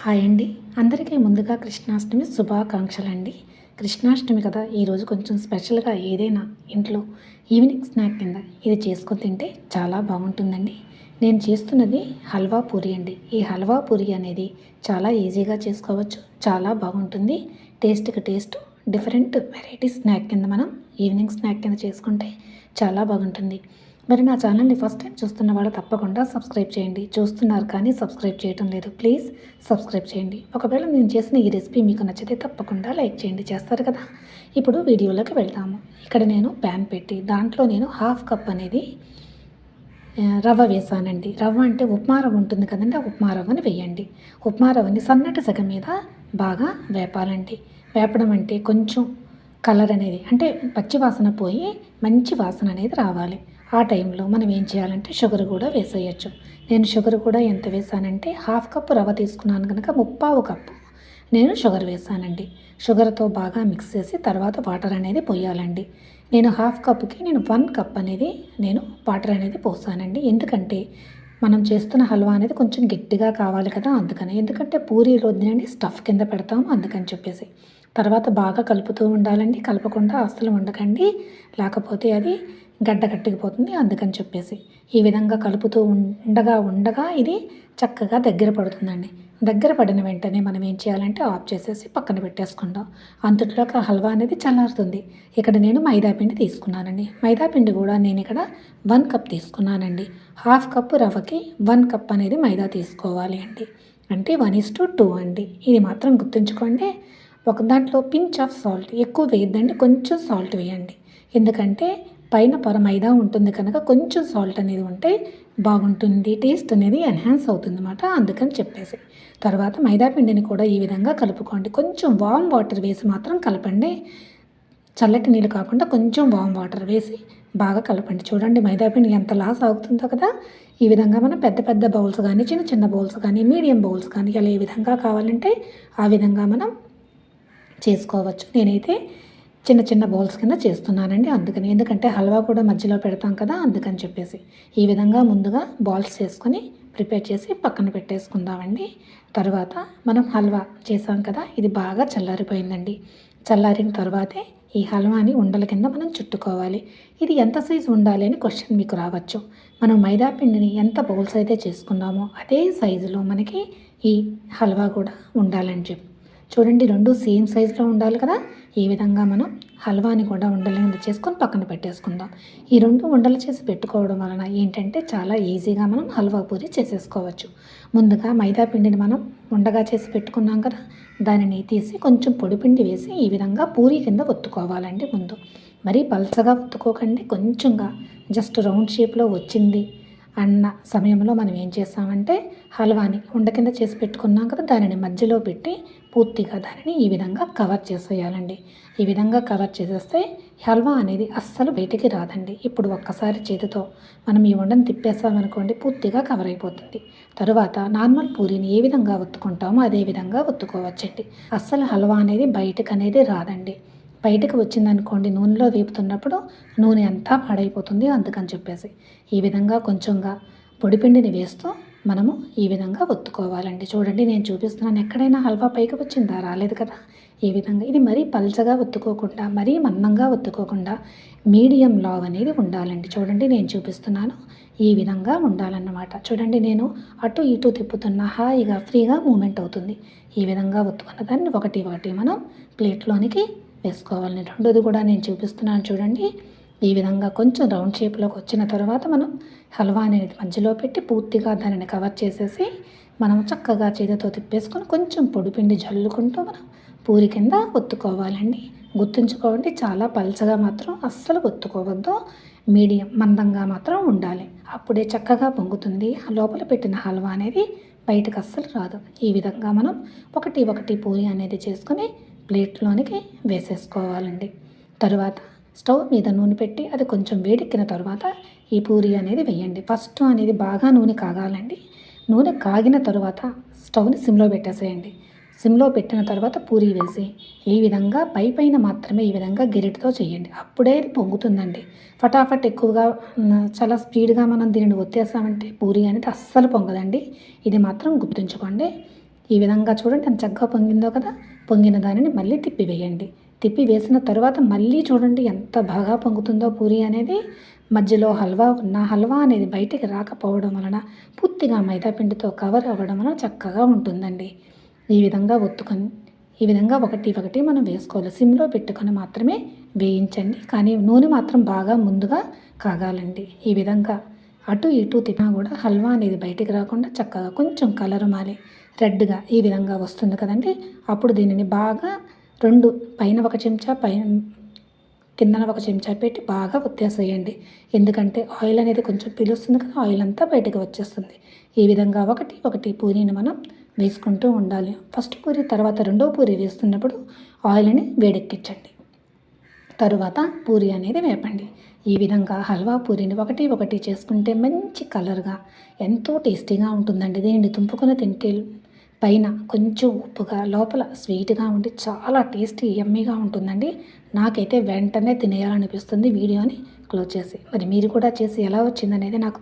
Hi అండి. అందరికీ ముందుగా కృష్ణాష్టమి శుభాకాంక్షలు అండి కృష్ణాష్టమి కదా ఈరోజు కొంచెం స్పెషల్గా ఏదైనా ఇంట్లో ఈవినింగ్ స్నాక్ కింద ఇది చేసుకొని తింటే చాలా బాగుంటుందండి. నేను చేస్తున్నది హల్వా పూరి అండి. ఈ హల్వా పూరి అనేది చాలా ఈజీగా చేసుకోవచ్చు చాలా బాగుంటుంది. టేస్ట్కి టేస్ట్ డిఫరెంట్ వెరైటీ స్నాక్ కింద మనం ఈవినింగ్ స్నాక్ కింద చేసుకుంటే చాలా బాగుంటుంది. మరి నా ఛానల్ని ఫస్ట్ టైం చూస్తున్న వాళ్ళు తప్పకుండా సబ్స్క్రైబ్ చేయండి. చూస్తున్నారు కానీ సబ్స్క్రైబ్ చేయటం లేదు. ప్లీజ్ సబ్స్క్రైబ్ చేయండి. ఒకవేళ నేను చేసిన ఈ రెసిపీ మీకు నచ్చితే తప్పకుండా లైక్ చేయండి. చేస్తారు కదా? ఇప్పుడు వీడియోలోకి వెళ్తాము. ఇక్కడ నేను ప్యాన్ పెట్టి దాంట్లో నేను హాఫ్ కప్ అనేది రవ్వ వేసానండి. రవ్వ అంటే ఉప్మా రవ్వ ఉంటుంది కదండి ఆ ఉప్మా రవ్వని వేయండి. ఉప్మా రవ్వని సన్నటి సగ మీద బాగా వేపాలండి. వేపడం అంటే కొంచెం కలర్ అనేది అంటే పచ్చి వాసన పోయి మంచి వాసన అనేది రావాలి. ఆ టైంలో మనం ఏం చేయాలంటే షుగర్ కూడా వేసేయచ్చు. నేను షుగర్ కూడా ఎంత వేసానంటే హాఫ్ కప్పు రవ్వ తీసుకున్నాను కనుక ముప్పావు కప్పు. నేను షుగర్ వేసానండి. షుగర్తో బాగా మిక్స్ చేసి తర్వాత వాటర్ అనేది పోయాలండి. నేను హాఫ్ కప్కి నేను వన్ కప్ అనేది నేను వాటర్ అనేది పోసానండి. ఎందుకంటే మనం చేస్తున్న హల్వా అనేది కొంచెం గట్టిగా కావాలి కదా అందుకని. ఎందుకంటే పూరి తినండి స్టఫ్ కింద పెడతాము అందుకని చెప్పేసి. తర్వాత బాగా కలుపుతూ ఉండాలండి. కలపకుండా అస్సలు ఉండకండి లేకపోతే అది గడ్డ కట్టుకుపోతుంది అందుకని చెప్పేసి ఈ విధంగా కలుపుతూ ఉండగా ఉండగా ఇది చక్కగా దగ్గర పడుతుందండి. దగ్గర పడిన వెంటనే మనం ఏం చేయాలంటే ఆఫ్ చేసేసి పక్కన పెట్టేసుకుందాం. అంతట్లోకి ఒక హల్వా అనేది చల్లారుతుంది. ఇక్కడ నేను మైదా పిండి తీసుకున్నానండి. మైదా పిండి కూడా నేను ఇక్కడ వన్ కప్ తీసుకున్నానండి. హాఫ్ కప్ రవ్వకి వన్ కప్ అనేది మైదా తీసుకోవాలి అండి. అంటే వన్ ఇస్ టు టూ అండి. ఇది మాత్రం గుర్తుంచుకోండి. ఒక దాంట్లో పించ్ ఆఫ్ సాల్ట్ ఎక్కువ వేయద్దండి. కొంచెం సాల్ట్ వేయండి. ఎందుకంటే పైన పొర మైదా ఉంటుంది కనుక కొంచెం సాల్ట్ అనేది ఉంటే బాగుంటుంది టేస్ట్ అనేది ఎన్హాన్స్ అవుతుంది అన్నమాట అందుకని చెప్పేసి. తర్వాత మైదా పిండిని కూడా ఈ విధంగా కలుపుకోండి. కొంచెం వామ్ వాటర్ వేసి మాత్రం కలపండి. చల్లటి నీళ్ళు కాకుండా కొంచెం వామ్ వాటర్ వేసి బాగా కలపండి. చూడండి మైదా పిండి ఎంత లాస్ అవుతుందో కదా. ఈ విధంగా మనం పెద్ద పెద్ద బౌల్స్ కానీ చిన్న చిన్న బౌల్స్ కానీ మీడియం బౌల్స్ కానీ అలా ఏ విధంగా కావాలంటే ఆ విధంగా మనం చేసుకోవచ్చు. నేనైతే చిన్న చిన్న బౌల్స్ కింద చేస్తున్నానండి అందుకని. ఎందుకంటే హల్వా కూడా మధ్యలో పెడతాం కదా అందుకని చెప్పేసి. ఈ విధంగా ముందుగా బాల్స్ చేసుకొని ప్రిపేర్ చేసి పక్కన పెట్టేసుకుందామండి. తర్వాత మనం హల్వా చేసాం కదా ఇది బాగా చల్లారిపోయిందండి. చల్లారిన తర్వాతే ఈ హల్వాని ఉండల కింద మనం చుట్టుకోవాలి. ఇది ఎంత సైజు ఉండాలి అని క్వశ్చన్ మీకు రావచ్చు. మనం మైదా పిండిని ఎంత బౌల్స్ అయితే చేసుకున్నామో అదే సైజులో మనకి ఈ హల్వా కూడా ఉండాలని చెప్పి చూడండి రెండు సేమ్ సైజులో ఉండాలి కదా ఈ విధంగా మనం హల్వాని కూడా ఉండల కింద చేసుకొని పక్కన పెట్టేసుకుందాం. ఈ రెండు ఉండలు చేసి పెట్టుకోవడం వలన ఏంటంటే చాలా ఈజీగా మనం హల్వా పూరి చేసేసుకోవచ్చు. ముందుగా మైదా పిండిని మనం ఉండగా చేసి పెట్టుకున్నాం కదా దానిని తీసి కొంచెం పొడిపిండి వేసి ఈ విధంగా పూరి కింద ఒత్తుకోవాలండి ముందు. మరీ పల్చగా ఒత్తుకోకండి కొంచెంగా జస్ట్ రౌండ్ షేప్లో వచ్చింది అన్న సమయంలో మనం ఏం చేస్తామంటే హల్వాని ఉండ కింద చేసి పెట్టుకున్నాం కదా దానిని మధ్యలో పెట్టి పూర్తిగా దానిని ఈ విధంగా కవర్ చేసేయాలండి. ఈ విధంగా కవర్ చేసేస్తే హల్వా అనేది అస్సలు బయటికి రాదండి. ఇప్పుడు ఒక్కసారి చేతితో మనం ఈ ఉండని తిప్పేసామనుకోండి పూర్తిగా కవర్ అయిపోతుంది. తరువాత నార్మల్ పూరిని ఏ విధంగా ఒత్తుకుంటామో అదే విధంగా ఒత్తుకోవచ్చండి. అస్సలు హల్వా అనేది బయటకు అనేది రాదండి. బయటకు వచ్చిందనుకోండి నూనెలో వేపుతున్నప్పుడు నూనె అంతా పాడైపోతుంది అందుకని చెప్పేసి. ఈ విధంగా కొంచెంగా పొడిపిండిని వేస్తూ మనము ఈ విధంగా ఒత్తుకోవాలండి. చూడండి నేను చూపిస్తున్నాను. ఎక్కడైనా హల్వా పైకి వచ్చిందా? రాలేదు కదా? ఈ విధంగా. ఇది మరీ పల్చగా ఒత్తుకోకుండా మరీ మందంగా ఒత్తుకోకుండా మీడియం లావ్ అనేది ఉండాలండి. చూడండి నేను చూపిస్తున్నాను. ఈ విధంగా ఉండాలన్నమాట. చూడండి నేను అటు ఇటు తిప్పుతున్న హాయిగా ఫ్రీగా మూమెంట్ అవుతుంది. ఈ విధంగా ఒత్తుకున్న దాన్ని ఒకటి ఒకటి మనం ప్లేట్లోనికి వేసుకోవాలి రెండోది కూడా నేను చూపిస్తున్నాను. చూడండి ఈ విధంగా కొంచెం రౌండ్ షేప్లోకి వచ్చిన తర్వాత మనం హల్వా అనేది మధ్యలో పెట్టి పూర్తిగా దానిని కవర్ చేసేసి మనం చక్కగా చేతితో తిప్పేసుకొని కొంచెం పొడిపిండి జల్లుకుంటూ మనం పూరి కింద ఒత్తుకోవాలండి. గుర్తుంచుకోండి చాలా పల్చగా మాత్రం అస్సలు ఒత్తుకోవద్దు. మీడియం మందంగా మాత్రం ఉండాలి. అప్పుడే చక్కగా పొంగుతుంది. లోపల పెట్టిన హల్వా అనేది బయటకు అస్సలు రాదు. ఈ విధంగా మనం ఒకటి ఒకటి పూరి అనేది చేసుకొని ప్లేట్లోనికి వేసేసుకోవాలండి. తరువాత స్టవ్ మీద నూనె పెట్టి అది కొంచెం వేడెక్కిన తర్వాత ఈ పూరి అనేది వేయండి. ఫస్ట్ అనేది బాగా నూనె కాగాలండి. నూనె కాగిన తర్వాత స్టవ్ని సిమ్లో పెట్టేసేయండి. సిమ్లో పెట్టిన తర్వాత పూరి వేసి ఈ విధంగా పై పైన మాత్రమే ఈ విధంగా గిరిటితో చేయండి. అప్పుడే ఇది పొంగుతుందండి. ఫటాఫట్ ఎక్కువగా చాలా స్పీడ్గా మనం దీనిని ఒత్తేసామంటే పూరి అనేది అస్సలు పొంగదండి. ఇది మాత్రం గుర్తుంచుకోండి. ఈ విధంగా చూడండి ఎంత చక్కగా పొంగిందో కదా. పొంగిన దానిని మళ్ళీ తిప్పివేయండి తిప్పి వేసిన తర్వాత మళ్ళీ చూడండి ఎంత బాగా పొంగుతుందో పూరి అనేది మధ్యలో హల్వా ఉన్న హల్వా అనేది బయటికి రాకపోవడం వలన పూర్తిగా మైదా పిండితో కవర్ అవ్వడం వలన చక్కగా ఉంటుందండి. ఈ విధంగా ఒత్తుకొని ఈ విధంగా ఒకటి ఒకటి మనం వేసుకోవాలి. సిమ్లో పెట్టుకొని మాత్రమే వేయించండి. కానీ నూనె మాత్రం బాగా ముందుగా కాగాలండి. ఈ విధంగా అటు ఇటు తిన్నా కూడా హల్వా అనేది బయటికి రాకుండా చక్కగా కొంచెం కలర్ మారి రెడ్గా ఈ విధంగా వస్తుంది కదండి. అప్పుడు దీనిని బాగా రెండు పైన ఒక చెంచా పైన కిందన ఒక చెంచా పెట్టి బాగా ఒత్తేసేయండి. ఎందుకంటే ఆయిల్ అనేది కొంచెం పీలుస్తుంది కదా ఆయిల్ అంతా బయటకు వచ్చేస్తుంది. ఈ విధంగా ఒకటి ఒకటి పూరీని మనం వేసుకుంటూ ఉండాలి. ఫస్ట్ పూరి తర్వాత రెండో పూరి వేస్తున్నప్పుడు ఆయిల్ని వేడెక్కించండి. తరువాత పూరి అనేది వేపండి. ఈ విధంగా హల్వా పూరిని ఒకటి ఒకటి చేసుకుంటే మంచి కలర్గా ఎంతో టేస్టీగా ఉంటుందండి. దీనిని తుంపుకొని తింటే పైన కొంచెం ఉప్పుగా లోపల స్వీట్గా ఉండి చాలా టేస్టీ ఎమ్మీగా ఉంటుందండి. నాకైతే వెంటనే తినేయాలనిపిస్తుంది వీడియోని క్లోజ్ చేసి. మరి మీరు కూడా చేసి ఎలా వచ్చిందనేది నాకు